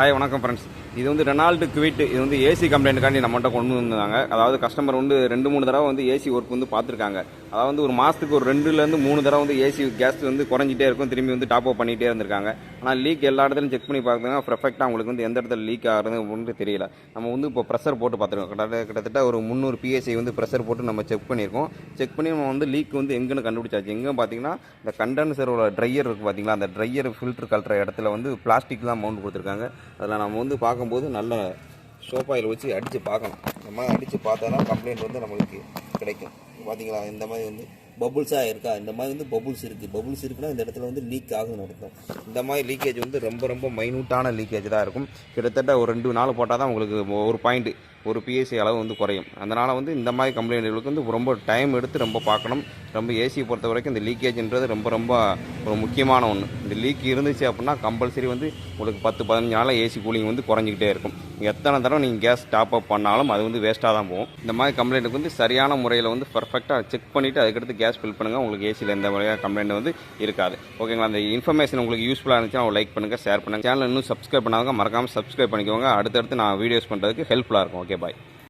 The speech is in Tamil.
ஹாய் வணக்கம் ஃப்ரெண்ட்ஸ் இது வந்து ரெனால்டு குவிட் இது வந்து ஏசி கம்ப்ளைண்ட்டுக்காண்டி நம்மகிட்ட கொண்டு வந்தாங்க அதாவது கஸ்டமர் வந்து ரெண்டு மூணு தடவை வந்து ஏசி ஒர்க் வந்து பார்த்துருக்காங்க. அதாவது வந்து ஒரு மாதத்துக்கு ஒரு ரெண்டுலேருந்து மூணு தடவை வந்து ஏசி கேஸ் வந்து குறைஞ்சிட்டே இருக்கும். திரும்பி வந்து டாப் அப் பண்ணிகிட்டே இருந்திருக்காங்க. ஆனால் லீக் எல்லா இடத்துலையும் செக் பண்ணி பார்த்தாங்க பர்ஃபெக்டாக அவங்களுக்கு வந்து எந்த இடத்துல லீக் ஆகுறது ஒன்று தெரியல. நம்ம வந்து இப்போ ப்ரெஷர் போட்டு பார்த்துருக்கோம். கிட்டத்தட்ட கிட்டத்தட்ட ஒரு முந்நூறு பிஎஸ்ஐ வந்து ப்ரெஷர் போட்டு நம்ம செக் பண்ணியிருக்கோம். செக் பண்ணி நம்ம வந்து லீக் வந்து எங்கேன்னு கண்டுபிடிச்சாச்சு. எங்கே பார்த்தீங்கன்னா இந்த கண்டென்சரோட ட்ரையர் இருக்குது பார்த்தீங்களா? அந்த ட்ரையர் ஃபில்டர் கலட்டுற இடத்துல வந்து பிளாஸ்டிக் தான் மவுண்ட் கொடுத்துருக்காங்க. அதில் நம்ம வந்து பார்க்கும்போது நல்ல சோப்பாயில் வச்சு அடித்து பார்க்கணும். இந்த மாதிரி அடித்து பார்த்தா தான் கம்ப்ளைண்ட் வந்து நம்மளுக்கு கிடைக்கும். பார்த்தீங்களா? இந்த மாதிரி வந்து பபுள்ஸாக இருக்கா? இந்த மாதிரி வந்து பபுள்ஸ் இருக்குது பபுள்ஸ் இருக்குன்னா இந்த இடத்துல வந்து லீக் ஆகுதுன்னு அர்த்தம். இந்த மாதிரி லீக்கேஜ் வந்து ரொம்ப ரொம்ப மைனூட்டான லீக்கேஜ் தான் இருக்கும். கிட்டத்தட்ட ஒரு ரெண்டு நாள் போட்டால் தான் உங்களுக்கு ஒரு பாயிண்ட் ஒரு பிஎஸ்சி அளவு வந்து குறையும். அதனால் வந்து இந்த மாதிரி கம்ப்ளைண்ட்டுகளுக்கு வந்து ரொம்ப டைம் எடுத்து ரொம்ப பார்க்கணும். ரொம்ப ஏசியை பொறுத்த வரைக்கும் இந்த லீக்கேஜ்ன்றது ரொம்ப ரொம்ப ஒரு முக்கியமான ஒன்று இந்த லீக் இருந்துச்சு அப்படின்னா கம்பல்சரி வந்து உங்களுக்கு பத்து பதினஞ்சு நாளாக ஏசி கூலிங் வந்து குறைஞ்சிக்கிட்டே இருக்கும். எத்தனை தடவை நீங்கள் கேஸ் டாப் அப் பண்ணாலும் அது வந்து வேஸ்ட்டாக தான் போகும். இந்த மாதிரி கம்ப்ளைண்ட்டுக்கு வந்து சரியான முறையில் வந்து பர்ஃபெக்டாக செக் பண்ணிவிட்டு அதுக்கடுத்து கேஸ் ஃபில் பண்ணுங்கள் உங்களுக்கு ஏசியில் எந்த வகையான கம்ப்ளைண்ட் வந்து இருக்காது. ஓகேங்களா அந்த இன்ஃபர்மேஷன் உங்களுக்கு யூஸ்ஃபுல்லாக இருந்துச்சுன்னா லைக் பண்ணுங்கள் ஷேர் பண்ணுங்கள் சேனல் இன்னும் சப்ஸ்கிரைப் பண்ணாங்க மறக்காமல் சப்ஸ்கிரைப் பண்ணிக்கோங்க. அடுத்தடுத்து நான் வீடியோஸ் பண்ணுறதுக்கு ஹெல்ப்ஃபுல்லாக இருக்கும். Okay bye